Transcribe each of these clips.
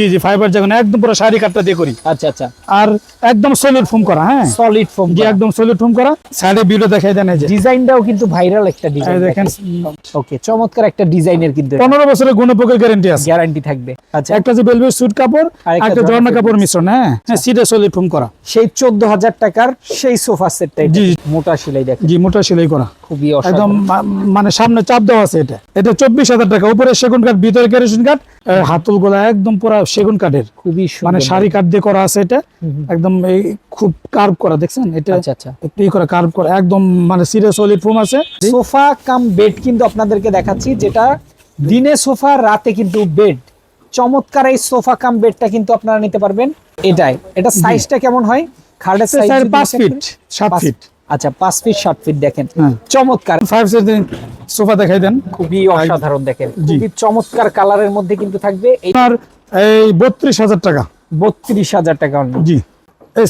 জি জি fibre যেখানে একদম পুরো শাড়ি কাটটা দিয়ে করি। আচ্ছা আচ্ছা। আর একদম সলিড ফোম করা হ্যাঁ? সলিড ফোম জি একদম সলিড ফোম করা। সাইডে বিলো দেখাই দেন এই যে। ডিজাইনটাও কিন্তু ভাইরাল একটা ডিজাইন দেখেন। ওকে চমৎকার একটা ডিজাইনের কিন্তু পনেরো বছরের গুণপোকের গ্যারেন্টি আছে। গ্যারান্টি থাকবে। আচ্ছা। একটা যে বেলভেট সুট কাপড় আর একটা ঝর্ণা কাপড়। মিশ্রণ হ্যাঁ? হ্যাঁ সিটে সলিড ফোম করা। সেই চোদ্দ হাজার টাকার সেই সোফা সেটটা জি। মোটা সেলাই দেখেন। জি মোটা সেলাই করা। খুবই একদম মানে সামনে চাপ দেওয়া আছে এটা। এটা চব্বিশ হাজার টাকা। উপরে সেগুন কাঠ ভিতরে কেরোসিন কাঠ হাতল গোলা একদম পুরো সেগুন কাঠের। খুবই মানে শাড়ি কাঠ দিয়ে করা আছে এটা। একদম এই খুব কার্ভ করা দেখছেন? এটা আচ্ছা আচ্ছা। একটু করা কার্ভ করা। একদম মানে সিরিয়াস সলিড ফোম আছে। সোফা কাম বেড কিন্তু আপনাদেরকে দেখাচ্ছি যেটা দিনে সোফা রাতে কিন্তু বেড চমৎকার এই সোফা কাম বেডটা কিন্তু আপনারা নিতে পারবেন। এটাই। এটা সাইজটা কেমন হয়? খাটের সাইজ সাইড পাঁচ ফিট সাত ফিট আচ্ছা পাঁচ ফিট সাত ফিট দেখেন। হ্যাঁ। চমৎকার। ফাইভ সোফা দেখাই দেন। খুবই অসাধারণ দেখেন। খুবই চমৎকার কালারের মধ্যে কিন্তু থাকবে। এই এই বত্রিশ হাজার টাকা। বত্রিশ হাজার টাকা জি।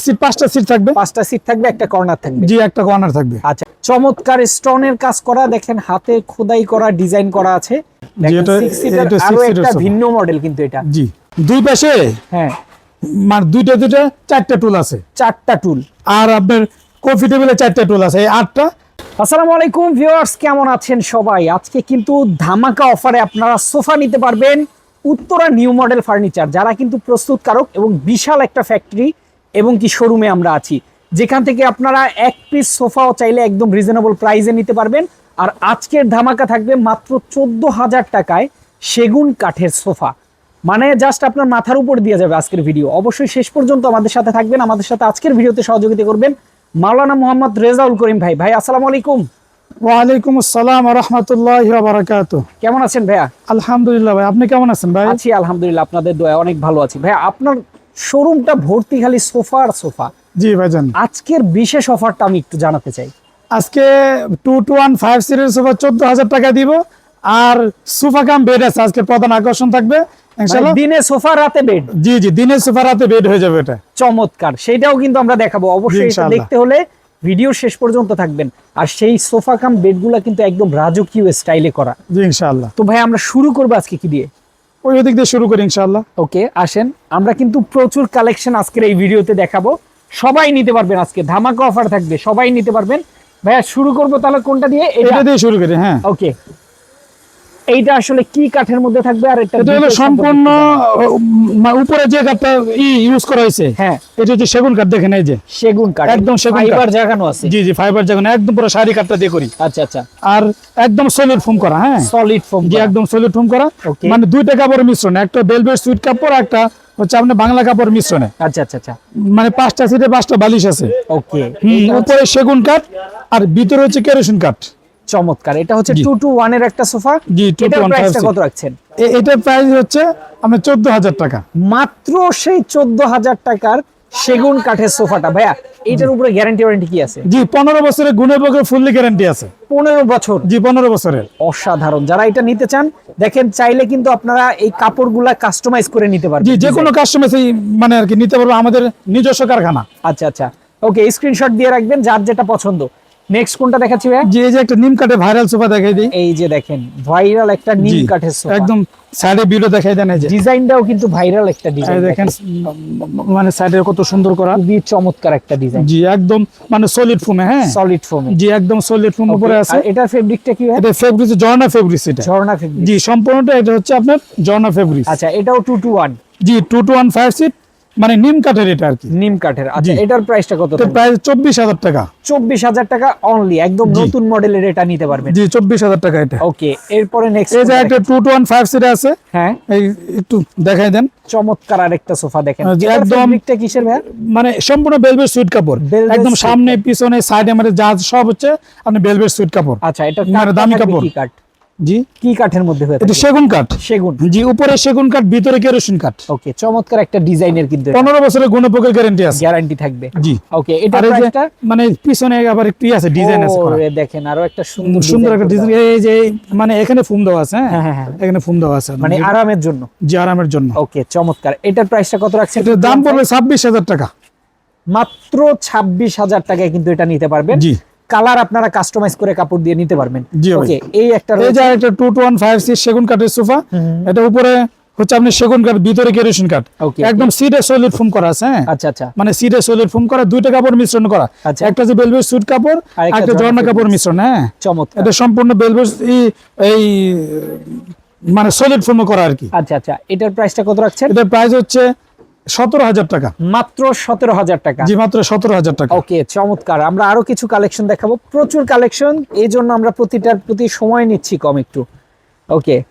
সিট পাঁচটা সিট থাকবে। পাঁচটা সিট থাকবে একটা কর্নার থাকবে। জি একটা কর্নার থাকবে। আচ্ছা চমৎকার স্টোনের কাজ করা। দেখেন হাতে খোদাই করা ডিজাইন করা আছে। আরও একটা ভিন্ন মডেল কিন্তু এটা। জি। দুই পাশে হ্যাঁ। মানে দুইটা দুইটা চারটা টুল আছে। চারটা টুল আর আপনার কফি টেবিলে চারটা টুল আছে, এই আটটা। আসসালামু আলাইকুম ভিউয়ার্স কেমন আছেন সবাই? আজকে কিন্তু ধামাকা অফারে আপনারা সোফা নিতে পারবেন উত্তরা নিউ মডেল ফার্নিচার যারা কিন্তু প্রস্তুতকারক এবং বিশাল একটা ফ্যাক্টরি এবং কি শোরুমে আমরা আছি। যেখান থেকে আপনারা এক পিস সোফাও চাইলে একদম রিজনেবল প্রাইসে নিতে পারবেন। আর আজকের ধামাকা থাকবে মাত্র চোদ্দ হাজার টাকায় সেগুন কাঠের সোফা। মানে জাস্ট আপনার মাথার উপর দিয়ে যাবে আজকের ভিডিও অবশ্যই শেষ পর্যন্ত আমাদের সাথে থাকবেন, আমাদের সাথে আজকের ভিডিওতে সহযোগিতা করবেন। মাওলানা মোহাম্মদ রেজাউল করিম ভাই। ভাই আসসালামু আলাইকুম। ওয়ালাইকুম আসসালাম রহমতুল্লাহ বারাকাত কেমন আছেন ভাইয়া? আলহামদুলিল্লাহ ভাই আপনি কেমন আছেন ভাই? আছি আলহামদুলিল্লাহ আপনাদের দয়া অনেক ভালো আছি। ভাইয়া আপনার শোরুমটা ভর্তি খালি সোফা আর সোফা। জি ভাইজান। আজকের বিশেষ অফারটা আমি একটু জানাতে চাই। আজকে two two one five series sofa চোদ্দ হাজার টাকা দিব। আর সোফা কাম বেড আছে আজকে প্রধান আকর্ষণ থাকবে মানে দিনে সোফা রাতে বেড জি জি দিনের সোফা রাতে বেড হয়ে যাবে এটা। চমৎকার সেটাও কিন্তু আমরা দেখাবো। অবশ্যই দেখতে হলে ভিডিও শেষ পর্যন্ত থাকবেন। আর সেই সোফা কাম বেডগুলো কিন্তু একদম রাজকীয় স্টাইলে করা। জি তো ভাই আমরা শুরু করব আজকে কি দিয়ে? ওই দিক দিয়ে শুরু করি ইনশাল্লাহ ওকে আসেন। আমরা কিন্তু প্রচুর কালেকশন আজকের এই ভিডিওতে দেখাবো। সবাই নিতে পারবেন আজকে। ধামাকা অফার থাকবে সবাই নিতে পারবেন। ভাইয়া শুরু করব তাহলে কোনটা দিয়ে? এটা দিয়ে শুরু করি হ্যাঁ। ওকে। এইটা আসলে কি কাঠের মধ্যে থাকবে আর এটা এটা হলো সম্পূর্ণ উপরে যে কাঠটা ইউজ করা হয়েছে হ্যাঁ। এটা হচ্ছে সেগুন কাঠ দেখেন এই যে। সেগুন কাঠ একদম সেগুন কাঠ। ফাইবার জাগানো আছে। জি জি ফাইবার যেখানে একদম পুরো শাড়ি কাঠটা দিয়ে করি। আচ্ছা আচ্ছা। আর একদম সলিড ফোম করা হ্যাঁ? সলিড ফোম জি একদম সলিড ফোম করা। মানে দুইটা কাপড়ের মিশ্রণ একটা বেলভেট সুইট কাপড় একটা হচ্ছে আপনার বাংলা কাপড় মিশ্রণে। আচ্ছা আচ্ছা আচ্ছা। মানে পাঁচটা সিটে পাঁচটা বালিশ আছে। ওকে উপরে সেগুন কাঠ আর ভিতরে হচ্ছে কেরোসিন কাঠ। চমৎকার। এটা হচ্ছে টু টু ওয়ানের একটা সোফা। জি, 2 to এটার 1 প্রাইসটা five কত রাখছেন? এটার প্রাইস হচ্ছে আপনার চোদ্দ হাজার টাকা। মাত্র সেই চোদ্দ হাজার টাকার সেগুন কাঠের সোফাটা। ভাইয়া এইটার উপরে গ্যারান্টি ওয়ারেন্টি কি আছে? জি পনেরো বছরের গুণে বগে ফুললি গ্যারান্টি আছে। পনেরো বছর। জি পনেরো বছরের। অসাধারণ। যারা এটা নিতে চান দেখেন চাইলে কিন্তু আপনারা এই কাপড়গুলা কাস্টমাইজ করে নিতে পারবেন। জি যে কোনো কাস্টমার মানে আর কি নিতে পারব আমাদের নিজস্ব কারখানা। আচ্ছা আচ্ছা। ওকে স্ক্রিনশট দিয়ে রাখবেন যার যেটা পছন্দ। নেক্সট কোনটা দেখাচ্ছি ভাইয়া? যে এই যে একটা নিম কাঠে ভাইরাল সোফা দেখাই দিই। এই যে দেখেন ভাইরাল একটা নিম কাঠের সোফা একদম সাইডে বিলো দেখাই দেন এই যে। ডিজাইনটাও কিন্তু ভাইরাল একটা ডিজাইন দেখেন মানে সাইডে কত সুন্দর করা। খুবই চমৎকার একটা ডিজাইন জি একদম মানে সলিড ফোমে হ্যাঁ? সলিড ফোম জি একদম সলিড ফোম উপরে আছে। এটার ফেব্রিকটা কি এটা ফেব্রিক ঝর্ণা ফেব্রিক এটা। ঝর্ণা ফেব্রিক জি সম্পূর্ণটা এটা হচ্ছে আপনার জর্না ফেব্রিক আচ্ছা এটাও টু টু ওয়ান জি two two one five seat মানে নিম কাঠের এটা আর কি। নিম কাঠের আচ্ছা এটার প্রাইসটা কত প্রায় চব্বিশ হাজার টাকা। চব্বিশ হাজার টাকা অনলি একদম নতুন মডেলের এটা নিতে পারবেন। জি চব্বিশ হাজার টাকা এটা। ওকে এরপরে নেক্সট এই যে একটা two two one five seat আছে। হ্যাঁ। এই একটু দেখাই দেন। চমৎকার আরেকটা সোফা দেখেন। এটার একদম- ফেব্রিকটা কিসের ভাই মানে সম্পূর্ণ বেলভেট সুইট কাপড়। একদম সামনে পিছনে সাইডে মানে যা সব হচ্ছে আপনি বেলভেট সুইট কাপড়। আচ্ছা এটা মানে দামি কাপড়। কি কাঠ? জি। কি কাঠের মধ্যে হয়ে এটা সেগুন কাঠ। সেগুন। জি উপরে সেগুন কাঠ ভিতরে কেরোসিন কাঠ। ওকে চমৎকার একটা ডিজাইনের কিন্তু পনেরো বছরের গুণপোকের গ্যারান্টি আছে। গ্যারান্টি থাকবে। জি। ওকে এটা প্রাইসটা মানে পিছনে আবার একটু আছে ডিজাইন আছে করা। দেখেন আরও একটা সুন্দর সুন্দর একটা ডিজাইন এই যে মানে এখানে ফুম দেওয়া আছে হ্যাঁ, হ্যাঁ হ্যাঁ, হ্যাঁ। এখানে ফুম দেওয়া আছে। মানে আরামের জন্য। জি আরামের জন্য। ওকে চমৎকার। এটার প্রাইসটা কত রাখছেন? এটার দাম পড়বে ছাব্বিশ হাজার টাকা। মাত্র ছাব্বিশ হাজার টাকায় কিন্তু এটা নিতে পারবেন। জি। কালার আপনারা কাস্টমাইজ করে কাপড় দিয়ে নিতে পারবেন। ওকে এই একটা এই যে একটা two two one five six সেগুন কাঠের সোফা এটা উপরে হচ্ছে আপনি সেগুন কাঠ ভিতরে কেরোসিন কাঠ. একদম সিডে সলিড ফোম করা আছে হ্যাঁ? আচ্ছা আচ্ছা। মানে সিডে সলিড ফোম করা দুইটা কাপড় মিশ্রণ করা। আচ্ছা। একটা যে বেলভেট সুট কাপড় একটা ঝর্ণা কাপড় মিশ্রণ হ্যাঁ? চমৎকার। এটা সম্পূর্ণ বেলভেট এই মানে সলিড ফোম করা আর কি। আচ্ছা আচ্ছা। এটার প্রাইসটা কত রাখছেন? এটার প্রাইস হচ্ছে সতেরো হাজার টাকা। মাত্র সতেরো হাজার টাকা। জি মাত্র সতেরো হাজার টাকা। ওকে চমৎকার। আমরা আরও কিছু কালেকশন দেখাবো। প্রচুর কালেকশন। এই জন্য আমরা প্রতিটার প্রতি সময় নিচ্ছি কম একটু। ওকে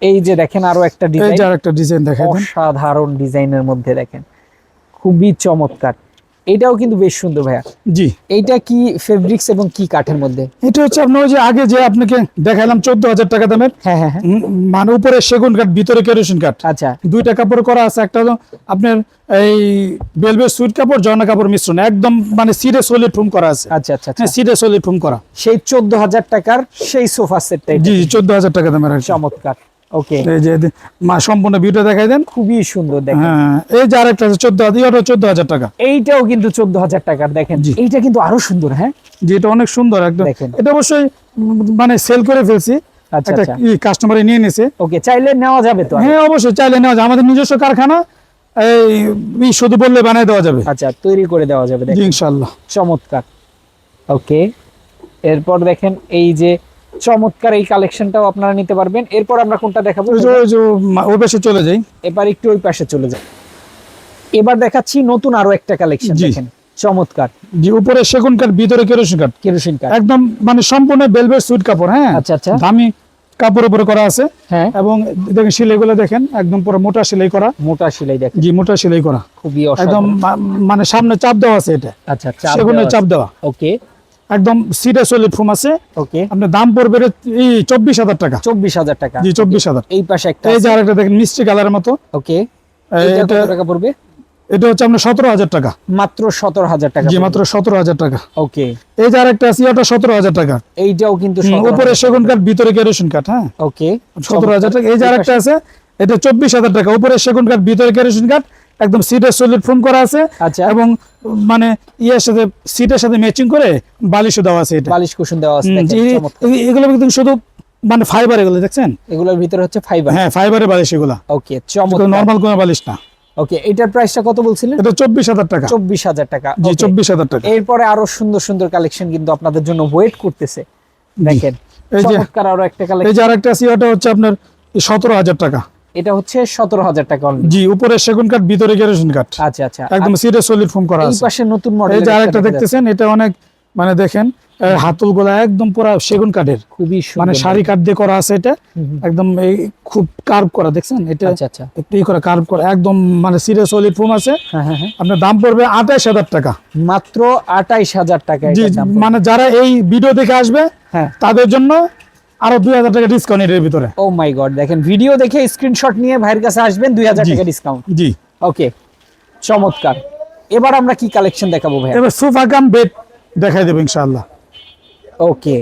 এই যে দেখেন আরও একটা ডিজাইন। আরেকটা ডিজাইন দেখাই দেন। অসাধারণ ডিজাইনের মধ্যে দেখেন। খুবই চমৎকার। এটাও কিন্তু বেশ সুন্দর ভাইয়া। জি। এইটা কি ফেব্রিক্স এবং কি কাঠের মধ্যে? এটা হচ্ছে আপনার ওই যে আগে যে আপনাকে দেখালাম চোদ্দ হাজার টাকা দামের হ্যাঁ হ্যাঁ হ্যাঁ। মানে উপরে সেগুন কাঠ ভিতরে কেরোসিন কাঠ। আচ্ছা। দুইটা কাপড় করা আছে একটা হলো আপনার এই বেলভেট সুইট কাপড় জর্না কাপড় মিশ্রণ। একদম মানে সিডে সলিড ফোম করা আছে। আচ্ছা আচ্ছা সিডে সলিড ফোম করা। সেই চোদ্দ হাজার টাকার সেই সোফা সেটটা জি জি চোদ্দ হাজার টাকা দামের। চমৎকার। ওকে এই যে মা সম্পূর্ণ ভিডিও দেখাই দেন। খুবই সুন্দর দেখেন। হ্যাঁ এই যে আরেকটা আছে টাকা। এইটাও কিন্তু টাকার দেখেন। এইটা কিন্তু আরও সুন্দর হ্যাঁ? জি এটা অনেক সুন্দর একদম। এটা অবশ্যই মানে সেল করে ফেলছি। আচ্ছা আচ্ছা। কাস্টমারে নিয়ে নিছে। ওকে চাইলে নেওয়া যাবে তো হ্যাঁ অবশ্যই চাইলে নেওয়া আমাদের নিজস্ব কারখানা এই শুধু বললে বানিয়ে দেওয়া যাবে। আচ্ছা তৈরি করে দেওয়া যাবে চমৎকার। ওকে এরপর দেখেন এই যে চমৎকার এই কালেকশনটাও আপনারা নিতে পারবেন। এরপর আমরা কোনটা দেখাবো? ওই পাশে চলে যাই। এবার একটু ওই পাশে চলে যাই। এবার দেখাচ্ছি নতুন আরও একটা কালেকশন দেখেন। চমৎকার। জি উপরে সেগুন কাঠ ভিতরে কেরোসিন কাঠ। কেরোসিন কাঠ। একদম মানে সম্পূর্ণ বেলভেট সুইট কাপড় হ্যাঁ? আচ্ছা, আচ্ছা। দামি কাপড় উপরে করা আছে। হ্যাঁ। এবং দেখেন সেলাইগুলো দেখেন একদম পুরো মোটা সেলাই করা। মোটা সেলাই দেখেন। জি মোটা সেলাই করা। খুবই একদম মানে সামনে চাপ দেওয়া আছে এটা। আচ্ছা সেগুনের চাপ দেওয়া। ওকে। একদম সিডে সলিড ফোম আছে। ওকে আপনার দাম পড়বে এই চব্বিশ হাজার টাকা। চব্বিশ হাজার টাকা। জি চব্বিশ হাজার। এই পাশে একটা এই যে আরেকটা দেখেন মিষ্টি কালারের মতো। ওকে এটা এটা কত টাকা পড়বে? এটা হচ্ছে আপনার সতেরো হাজার টাকা। মাত্র সতেরো হাজার টাকা জি মাত্র সতেরো হাজার টাকা। ওকে এই যে আরেকটা আছে ওটা সতেরো হাজার টাকা। এইটাও কিন্তু উপরে সেগুন কাঠ ভিতরে কেরোসিন কাঠ হ্যাঁ? ওকে সতেরো হাজার টাকা। এই যে আরেকটা আছে এটা চব্বিশ হাজার টাকা। উপরে সেগুন কাঠ ভিতরে কেরোসিন কাঠ একদম সিটের সলিড ফোম করা আছে আচ্ছা। এবং মানে ইয়ের সাথে সিটের সাথে ম্যাচিং করে বালিশও দেওয়া আছে এটা। বালিশ কুশন দেওয়া আছে এগুলো কিন্তু শুধু মানে ফাইবার এগুলো দেখছেন? এগুলোর ভিতরে হচ্ছে ফাইবার হ্যাঁ ফাইবারের বালিশ এগুলা। ওকে চমৎকার। নর্মাল কোনো বালিশ না। ওকে এটার প্রাইসটা কত বলছিলেন? এটা চব্বিশ হাজার টাকা। চব্বিশ হাজার টাকা। জি Okay. চব্বিশ হাজার টাকা। এরপরে আরও সুন্দর সুন্দর কালেকশন কিন্তু আপনাদের জন্য ওয়েট করতেছে। দেখেন এই যে- আরও একটা কালেকশন এই যে আরেকটা আছে ওটা হচ্ছে আপনার সতেরো হাজার টাকা। এটা হচ্ছে সতেরো হাজার টাকা। জি উপরে সেগুন কাঠ ভিতরে কেরোসিন কাঠ। আচ্ছা আচ্ছা। একদম সিরিয়াস সলিড ফোম করা আছে। পাশে নতুন এই যে আরেকটা দেখতেছেন এটা অনেক মানে দেখেন হাতল গোলা একদম পুরা সেগুন কাঠের। খুবই মানে শাড়ি কাঠ দিয়ে করা আছে এটা। একদম এই খুব কার্ভ করা দেখছেন? এটা আচ্ছা আচ্ছা। একটু করা কার্ভ করা। একদম মানে সিরিয়াস সলিড ফোম আছে। হ্যাঁ হ্যাঁ হ্যাঁ। আপনার দাম পড়বে আঠাশ হাজার টাকা। মাত্র আঠাইশ হাজার টাকা মানে যারা এই ভিডিও দেখে আসবে হ্যাঁ। তাদের জন্য আরও দুই হাজার টাকা ডিসকাউন্ট এর ভিতরে। ও মাই গড দেখেন ভিডিও দেখে স্ক্রিনশট নিয়ে ভাইয়ের কাছে আসবেন দুই হাজার। টাকা ডিসকাউন্ট জি। ওকে চমৎকার। এবার আমরা কি কালেকশন দেখাবো ভাই এবার সোফা কাম বেড দেখাই দেবো ইনশাআল্লাহ। ওকে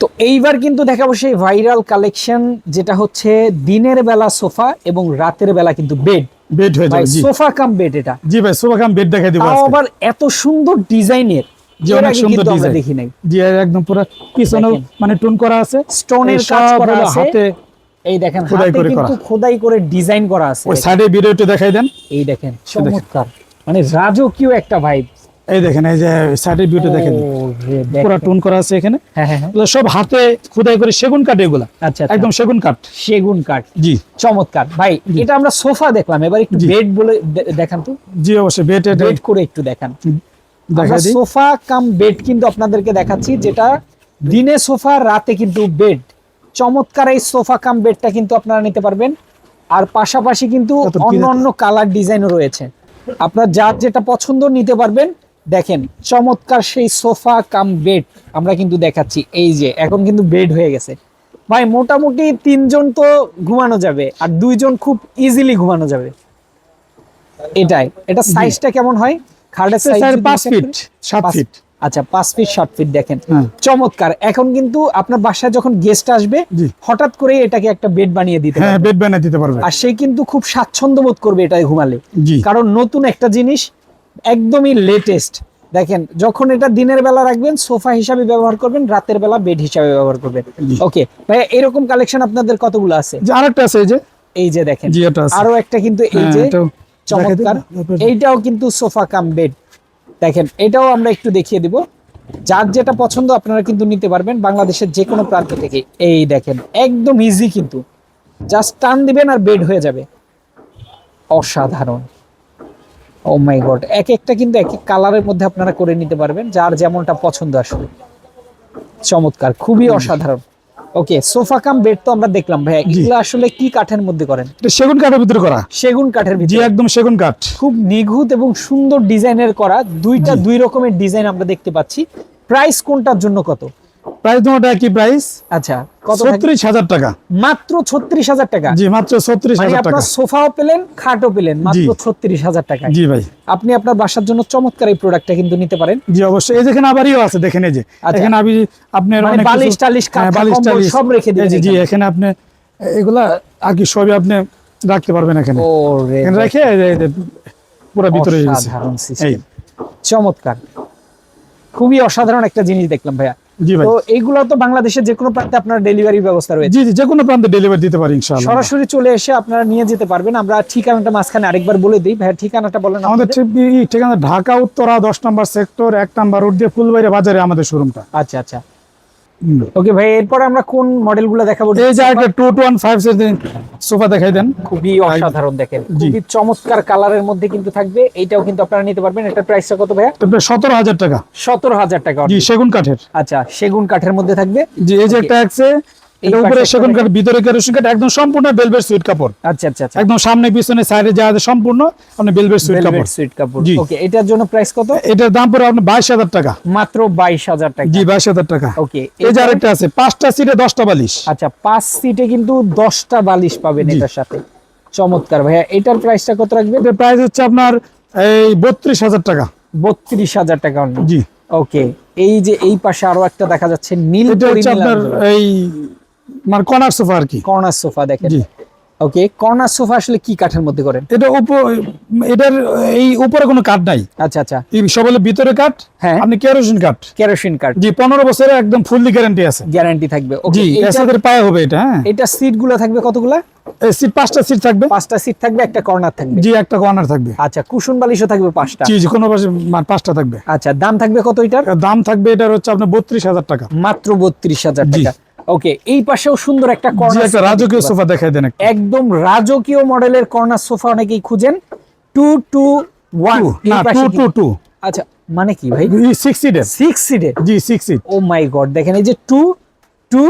তো এইবার কিন্তু দেখাবো সেই ভাইরাল কালেকশন যেটা হচ্ছে দিনের বেলা সোফা এবং রাতের বেলা কিন্তু বেড বেড হয়ে যাবে সোফা কাম বেড এটা। জি ভাই সোফা কাম বেড দেখাই দেবো আবার এত সুন্দর ডিজাইনের জি, অনেক সুন্দর ডিজাইন। দেখি নাই। জি একদম পুরো পিছনেও মানে টুন করা আছে। স্টোনের কাজ করা আছে। হাতে এই দেখেন খোদাই হাতে করে কিন্তু খোদাই করে ডিজাইন করা আছে। ওই সাইডে ভিডিওটি দেখাই দেন। এই দেখেন চমৎকার। মানে রাজকীয় একটা ভাইব এই দেখেন এই যে সাইডে দেখেন। পুরো টুন করা আছে এখানে। হ্যাঁ হ্যাঁ হ্যাঁ। সব হাতে খোদাই করে সেগুন কাঠ এগুলা। আচ্ছা আচ্ছা। একদম সেগুন কাঠ। সেগুন কাঠ। জি। চমৎকার। ভাই এটা আমরা সোফা দেখলাম। এবার একটু। বেড বলে দেখান তো। জি অবশ্যই। বেড বেড করে একটু দেখান। সোফা কাম বেড কিন্তু আপনাদেরকে দেখাচ্ছি যেটা দিনে সোফা রাতে কিন্তু বেড। চমৎকার এই সোফা কাম বেডটা কিন্তু আপনারা নিতে পারবেন। আর পাশাপাশি কিন্তু অন্য অন্য কালার ডিজাইনও রয়েছে। আপনার যার যেটা পছন্দ নিতে পারবেন দেখেন চমৎকার সেই সোফা কাম বেড আমরা কিন্তু দেখাচ্ছি। এই যে এখন কিন্তু বেড হয়ে গেছে। ভাই মোটামুটি তিনজন তো ঘুমানো যাবে আর দুইজন খুব ইজিলি ঘুমানো যাবে। এটাই। এটা সাইজটা কেমন হয়? খাটের সাইজ স্যার পাঁচ ফিট সাত ফিট আচ্ছা পাঁচ ফিট সাত ফিট দেখেন। হ্যাঁ। চমৎকার। এখন কিন্তু আপনার বাসায় যখন গেস্ট আসবে হঠাৎ করে এটাকে একটা বেড বানিয়ে দিতে হ্যাঁ বেড বানিয়ে দিতে পারবে। আর সে কিন্তু খুব স্বাচ্ছন্দ্য বোধ করবে এটাই ঘুমালে। কারণ নতুন একটা জিনিস একদমই লেটেস্ট দেখেন যখন এটা দিনের বেলা রাখবেন সোফা হিসাবে ব্যবহার করবেন রাতের বেলা বেড হিসাবে ব্যবহার করবেন। ওকে ভাই এরকম কালেকশন আপনাদের কতগুলো আছে? আরেকটা আছে এই যে। এই যে দেখেন। আরও একটা কিন্তু এই হ্যাঁ, যে। চমৎকার। এইটাও কিন্তু সোফা কাম বেড। দেখেন এটাও আমরা একটু দেখিয়ে দিব। যার যেটা পছন্দ আপনারা কিন্তু নিতে পারবেন বাংলাদেশের যে কোনো প্রান্ত থেকে। এই দেখেন একদম ইজি কিন্তু। জাস্ট টান দিবেন আর বেড হয়ে যাবে। অসাধারণ। ও মাই গড এক একটা কিন্তু এক এক কালারের মধ্যে আপনারা করে নিতে পারবেন যার যেমনটা পছন্দ আসলে চমৎকার খুবই অসাধারণ। ওকে সোফা কাম বেড তো আমরা দেখলাম ভাইয়া। জি। এগুলো আসলে কি কাঠের মধ্যে করেন? এটা সেগুন কাঠের ভিতরে করা। সেগুন কাঠের জি ভিতরে। একদম সেগুন কাঠ। খুব নিখুঁত এবং সুন্দর ডিজাইনের করা দুইটা দুই রকমের ডিজাইন আমরা দেখতে পাচ্ছি। প্রাইস কোনটার জন্য কত? প্রাইস তোমার একই প্রাইস? আচ্ছা কত? ছত্রিশ হাজার টাকা। মাত্র ছত্রিশ হাজার টাকা? জি মাত্র ছত্রিশ মানে হাজার টাকা সোফাও পেলেন খাটও পেলেন মাত্র ছত্রিশ হাজার টাকা। জি ভাই। আপনি আপনার বাসার জন্য চমৎকার এই প্রোডাক্টটা কিন্তু নিতে পারেন। জি অবশ্যই। এই যেখানে আবার আছে দেখেন এই যে। আচ্ছা। এখানে আমি আপনার মানে অনেক বালিশ টালিশ, হ্যাঁ, বালিশ টালিশ। সব রেখে দিবেন জি এখানে। আপনি এগুলা আর কি সবই আপনি রাখতে পারবেন এখানে। এখানে রেখে পুরো ভিতরে সিস্টেম চমৎকার। খুবই অসাধারণ একটা জিনিস দেখলাম ভাইয়া। তো এইগুলো তো বাংলাদেশের যে কোনো প্রান্তে আপনার ডেলিভারি ব্যবস্থা রয়েছে। জি জি যে কোনো প্রান্তে ডেলিভারি দিতে পারি ইনশাআল্লাহ। সরাসরি চলে এসে আপনারা নিয়ে যেতে পারবেন। আমরা ঠিকানাটা মাঝখানে আরেকবার বলে দিই। ঠিকানাটা বলেন আমাদের ঠিকানা ঢাকা উত্তরা দশ নম্বর সেক্টর এক নম্বর রোড দিয়ে ফুলবাড়ি বাজারে আমাদের শোরুমটা আচ্ছা আচ্ছা। ওকে ভাই এরপর আমরা কোন মডেলগুলো দেখাবো? এই যে একটা two two one five sofa দেখাই দেন। খুবই অসাধারণ দেখেন। খুবই চমৎকার কালারের মধ্যে কিন্তু থাকবে। এইটাও কিন্তু আপনারা নিতে পারবেন। এটা প্রাইসটা কত ভাইয়া? সতেরো হাজার টাকা। সতেরো হাজার টাকা জি সেগুন কাঠের। আচ্ছা সেগুন কাঠের মধ্যে থাকবে। জি এই যে একটা আছে এটা উপরে সেগুন কাঠ ভিতরে কেরোসিন কাঠ একদম সম্পূর্ণ বেলভেট সুইট কাপড়। আচ্ছা আচ্ছা আচ্ছা। একদম সামনে পিছনে সাইডে যা আছে সম্পূর্ণ আপনি বেলভেট সুইট কাপড়। সুইট কাপড়। ওকে এটার জন্য প্রাইস কত? এটার দাম পড়ে আপনার বাইশ হাজার টাকা। মাত্র বাইশ হাজার টাকা। জি বাইশ হাজার টাকা। ওকে এই যে আরেকটা আছে পাঁচটা সিটে দশটা বালিশ। আচ্ছা পাঁচ সিটে কিন্তু দশটা বালিশ পাবেন। এটার সাথে। চমৎকার ভাইয়া এটার প্রাইসটা কত রাখবে? এটার প্রাইস হচ্ছে আপনার এই বত্রিশ হাজার টাকা। বত্রিশ হাজার টাকা জি। ওকে এই যে এই পাশে আরও একটা দেখা যাচ্ছে নীল আপনার এই মানে কর্নার সোফা আর কি। কর্নার সোফা দেখেন। ওকে কর্নার সোফা আসলে কি কাঠের মধ্যে করেন? এটা উপর এটার এই উপরে কোনো কাঠ নাই। আচ্ছা আচ্ছা। ভিতরে কাঠ হ্যাঁ। আপনি কেরোসিন কাঠ। কেরোসিন কাঠ। জি পনেরো বছরে একদম ফুললি গ্যারান্টি আছে। গ্যারান্টি থাকবে। ওকে এটা এসাদের পায়ে হবে এটা হ্যাঁ। এটা সিটগুলো থাকবে কতগুলা? এই সিট পাঁচটা সিট থাকবে। পাঁচটা সিট থাকবে একটা কর্নার থাকবে। জি একটা কর্নার থাকবে। আচ্ছা কুশন বালিশও থাকবে পাঁচটা। জি জি কোনো পাশে পাঁচটা থাকবে। আচ্ছা দাম থাকবে কত এটার? দাম থাকবে এটার হচ্ছে আপনার বত্রিশ হাজার টাকা। মাত্র বত্রিশ হাজার জি। টাকা। ওকে এই পাশেও সুন্দর একটা কর্নার একটা রাজকীয় সোফা দেখাই দেন। একদম রাজকীয় মডেলের কর্নার সোফা অনেকেই খুঁজেন। Two two one two two two আচ্ছা মানে কি ভাই? সিক্স সিটের সিক্স সিটের জি six seat oh my god দেখেন এই যে টু টু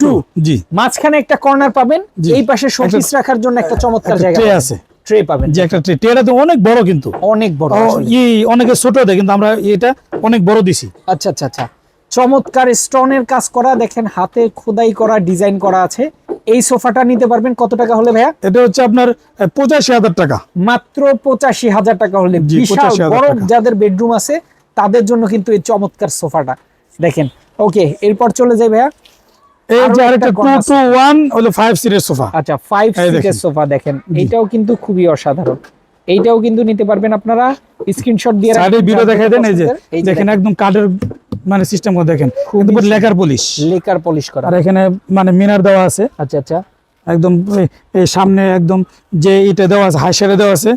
টু জি। মাঝখানে একটা কর্নার পাবেন। এই পাশে শোপিস রাখার জন্য একটা চমৎকার জায়গা ট্রে আছে। ট্রে পাবেন। যে একটা ট্রে ট্রেটা তো অনেক বড় কিন্তু। অনেক বড় ও, আসলে। ই অনেকে ছোট দেয় কিন্তু আমরা এটা অনেক বড় দিছি। আচ্ছা আচ্ছা আচ্ছা। চমৎকার স্টোনের কাজ করা দেখেন হাতে খোদাই করা ডিজাইন করা আছে। এই সোফাটা নিতে পারবেন কত টাকা হলে ভাইয়া? এটা হচ্ছে আপনার পঁচাশি হাজার টাকা। মাত্র পঁচাশি হাজার টাকা হলে বিশাল বড় যাদের বেডরুম আছে তাদের জন্য কিন্তু এই চমৎকার সোফাটা। দেখেন ওকে এরপর চলে যাই ভাইয়া। এই যে আরেকটা টু টু ওয়ান হলো ফাইভ সিটের সোফা। আচ্ছা ফাইভ এই দেখেন। সোফা দেখেন এইটাও কিন্তু খুবই অসাধারণ। এইটাও কিন্তু নিতে পারবেন আপনারা। স্ক্রিনশট দিয়ে সাইডে ভিডিও যার দেন এই যে এই যে দেখেন একদম কাঠের মানে সিস্টেম করে দেখেন কিন্তু লেকার পলিশ লেকার পলিশ করা। আর এখানে মানে মিনার দেওয়া আছে। আচ্ছা আচ্ছা। একদম এই- সামনে একদম যে ইটা দেওয়া আছে হাইসেরে দেওয়া আছে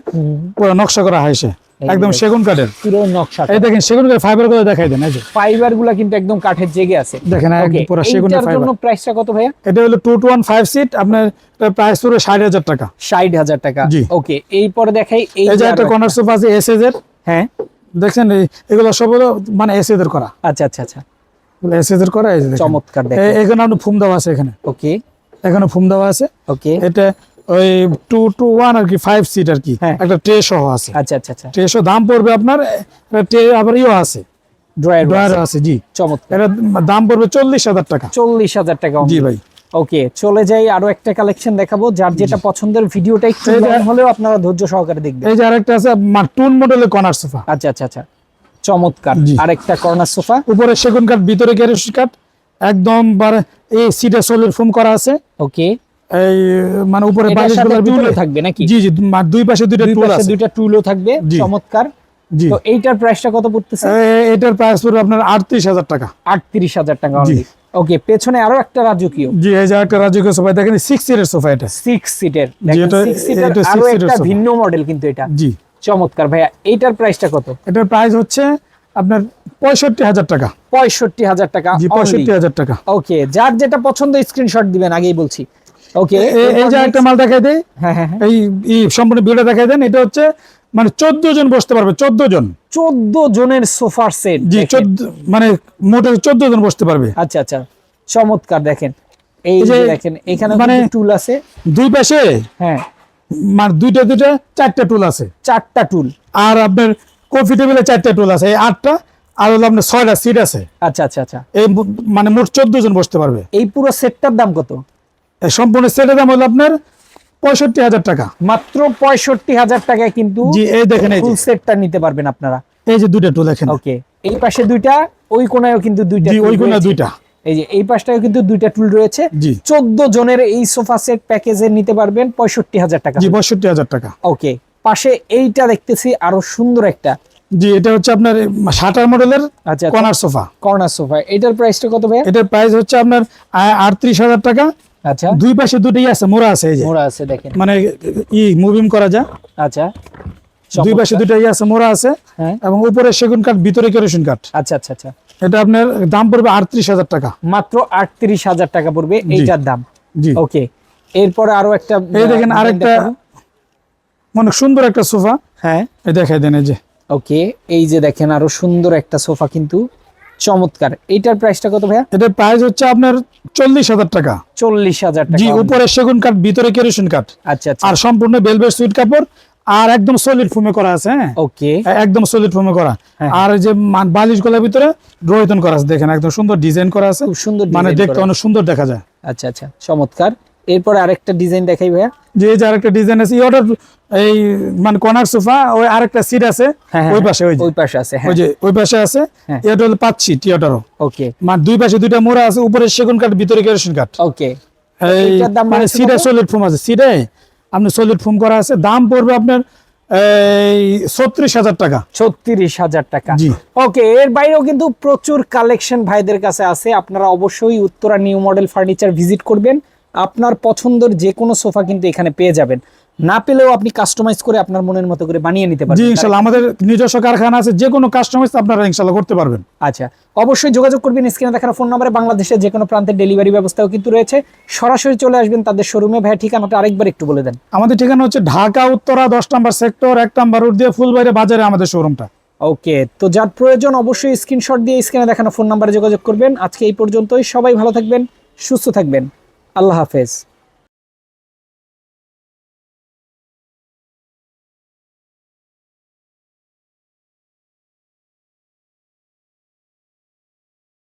পুরো নকশা করা হাইসে। একদম সেগুন কাঠের। পুরো নকশা এই দেখেন সেগুন কাঠের ফাইবার করে দেখাই দেন এই যে। ফাইবারগুলা কিন্তু একদম কাঠের জেগে আছে। দেখেন একদম পুরো সেগুনের এইটার জন্য প্রাইসটা কত ভাইয়া? এটা হলো two two one five seat আপনার প্রাইস পুরো ষাট হাজার টাকা। ষাট হাজার টাকা। জি। ওকে এই পরে দেখাই এই যে একটা কর্নার সোফা আছে এস এর হ্যাঁ। দেখছেন এগুলো সব হলো মানে এস এর করা। আচ্ছা আচ্ছা আচ্ছা। এস এর করা এই যে চমৎকার এখানে আপনি ফুম দেওয়া আছে এখানে। ওকে। এখানে ফুম দেওয়া আছে। ওকে। এটা ওই টু টু ওয়ান আর কি ফাইভ সিট আর কি। হ্যাঁ। একটা ট্রে সহ আছে। আচ্ছা আচ্ছা আচ্ছা। ট্রে সহ দাম পড়বে আপনার ট্রে আবার ইও আছে। ড্রয়ার আছে। জি। চমৎকার। এটা দাম পড়বে চল্লিশ হাজার টাকা। চল্লিশ হাজার টাকা জি ভাই। ওকে চলে যাই আরও একটা কালেকশন দেখাবো যার যেটা পছন্দের ভিডিওটা একটু হলেও আপনারা ধৈর্য সহকারে দেখবেন। এই যে আরেকটা আছে টুন মডেলের কর্নার সোফা আচ্ছা আচ্ছা আচ্ছা চমৎকার। আরেকটা কর্নার সোফা উপরে সেগুন কাঠ ভিতরে গ্যারেজ কাঠ একদম বারে এই সিটে সোলের ফোম করা আছে। ওকে। এই মানে উপরে এটার বালিশ সাথে গুলোর টুলও ভিতরে থাকবে নাকি? জি জি দুই পাশে দুইটা দুই টুল আছে। দুইটা টুলও থাকবে চমৎকার। জি। তো এইটার প্রাইসটা কত পড়তেছে? এটার প্রাইস পড়বে আপনার আটত্রিশ হাজার টাকা। আটত্রিশ হাজার টাকা জি। ওকে পেছনে আরও একটা রাজকীয়। জি এই যে একটা রাজকীয় সোফা দেখেন সিক্স সিটের সোফা এটা। সিক্স সিটের এটা- সিক্স সিটার আরও একটা ভিন্ন মডেল কিন্তু এটা। জি। চমৎকার ভাইয়া এইটার প্রাইসটা কত? এটার প্রাইস হচ্ছে আপনার পঁয়ষট্টি হাজার টাকা। পঁয়ষট্টি হাজার টাকা পঁয়ষট্টি হাজার টাকা। ওকে যার যেটা পছন্দ স্ক্রিনশট দিবেন আগেই বলছি। ওকে এই যে একটা মাল দেখাই দেয় হ্যাঁ হ্যাঁ হ্যাঁ। এই সম্পূর্ণ ভিডিও দেখাই দেন এটা হচ্ছে মানে চোদ্দ জন বসতে পারবে চোদ্দ জন। চোদ্দ জনের সোফার সেট জি চোদ্দ মানে মোটে চোদ্দ জন বসতে পারবে। আচ্ছা আচ্ছা চমৎকার দেখেন। এই যে দেখেন এখানে মানে- টুল আছে। দুই পাশে হ্যাঁ। মানে দুইটা দুইটা চারটা টুল আছে। চারটা টুল আর আপনার কফি টেবিলে চারটা টুল আছে। এই আটটা আর হলো আপনার ছয়টা সিট আছে। আচ্ছা আচ্ছা আচ্ছা। এই মানে মোট চোদ্দ জন বসতে পারবে। এই পুরো সেটটার দাম কত? সম্পূর্ণ সেটের দাম হলো আপনার পঁয়ষট্টি হাজার টাকা। মাত্র পঁয়ষট্টি হাজার টাকায় কিন্তু জি এই দেখেন এই ফুল সেটটা নিতে পারবেন আপনারা। এই যে দুইটা টুল দেখেন। ওকে এই পাশে দুইটা ওই কোনায়ও কিন্তু দুইটা জি ওই কোনা দুইটা। এই যে এই পাশটাও কিন্তু দুইটা টুল রয়েছে। চোদ্দ জনের এই সোফা সেট প্যাকেজে নিতে পারবেন পঁয়ষট্টি হাজার টাকা। জি পঁয়ষট্টি হাজার টাকা। ওকে পাশে এইটা দেখতেছি আরও সুন্দর একটা। জি এটা হচ্ছে আপনার শাটার মডেলের আচ্ছা কর্নার সোফা। Corner sofa. এটার প্রাইসটা কত ভাই এটার প্রাইস হচ্ছে আপনার আটত্রিশ হাজার টাকা। আচ্ছা। দুই পাশে দুটোই আছে মোড়া আছে এই যে। মোড়া আছে দেখেন। মানে ই মুভিং করা যায় আচ্ছা। দুই পাশে দুটোই আছে মোড়া আছে। হ্যাঁ। এবং উপরে সেগুন কাঠ ভিতরে কেরোসিন কাঠ। আচ্ছা আচ্ছা আচ্ছা। এটা আপনার দাম পড়বে আটত্রিশ হাজার টাকা। মাত্র আটত্রিশ হাজার টাকা পড়বে এইটার দাম। জি। ওকে। এরপরে আরও একটা এই দেখেন আরেকটা অনেক সুন্দর একটা সোফা। হ্যাঁ। এই দেখাই দেন এই যে। ওকে। এই যে দেখেন আরও সুন্দর একটা সোফা কিন্তু। চমৎকার। এইটার প্রাইসটা কত ভাইয়া? এটার প্রাইস হচ্ছে আপনার চল্লিশ হাজার টাকা। চল্লিশ হাজার জি উপরে সেগুন কাঠ ভিতরে কেরোসিন কাঠ। আচ্ছা আচ্ছা। আর সম্পূর্ণ বেলভেট সুইট কাপড় আর একদম সলিড ফোমে করা আছে হ্যাঁ? ওকে। একদম সলিড ফোমে করা। হ্যাঁ। আর এই যে বালিশ গলার ভিতরে রোহিতন করা আছে দেখেন একদম সুন্দর ডিজাইন করা আছে। সুন্দর মানে দেখতে অনেক সুন্দর দেখা যায়। আচ্ছা আচ্ছা। চমৎকার। এরপরে আরেকটা ডিজাইন দেখাই ভাইয়া। যে যে আরেকটা ডিজাইন আছে এই অর্ডার এই মানে কর্নার সোফা ওই আরেকটা সিট আছে হ্যাঁ, হ্যাঁ, ওই পাশে ওই ওই পাশে আছে ওই যে ওই পাশে আছে হ্যাঁ। এটা হলো পাঁচ সিট এটারও ওকে মানে দুই পাশে দুইটা মোড়া আছে উপরে সেগুন কাঠ ভিতরে কেরোসিন কাঠ। ওকে এই মানে সিটে সলিড ফোম আছে। সিটে আপনার সলিড ফোম করা আছে দাম পড়বে আপনার এই ছত্রিশ হাজার টাকা। ছত্রিশ হাজার টাকা। ওকে এর বাইরেও কিন্তু প্রচুর কালেকশন ভাইদের কাছে আছে। আপনারা অবশ্যই Uttara new model furniture visit করবেন। আপনার পছন্দের যে কোনো সোফা কিন্তু এখানে পেয়ে যাবেন। না পেলেও আপনি কাস্টমাইজ করে আপনার মনের মতো করে বানিয়ে নিতে জি পারবেন ইনশাল্লাহ আমাদের নিজস্ব কারখানা আছে যে কোনো কাস্টমাইজ আপনারা ইনশাল্লাহ করতে পারবেন। আচ্ছা অবশ্যই যোগাযোগ করবেন স্ক্রিনে দেখানো ফোন নাম্বারে বাংলাদেশের যে কোনো প্রান্তের ডেলিভারি ব্যবস্থাও কিন্তু রয়েছে। সরাসরি চলে আসবেন তাদের শোরুমে ভাই ঠিকানাটা আরেকবার একটু বলে দেন। আমাদের ঠিকানা হচ্ছে ঢাকা উত্তরা দশ নম্বর সেক্টর এক নম্বর রোড দিয়ে ফুলবাড়ি বাজারে আমাদের শোরুমটা ওকে তো যার প্রয়োজন অবশ্যই স্ক্রিনশট দিয়ে স্ক্রিনে দেখানো ফোন নাম্বারে যোগাযোগ করবেন। আজকে এই পর্যন্তই। সবাই ভালো থাকবেন সুস্থ থাকবেন। আল্লাহ হাফেজ।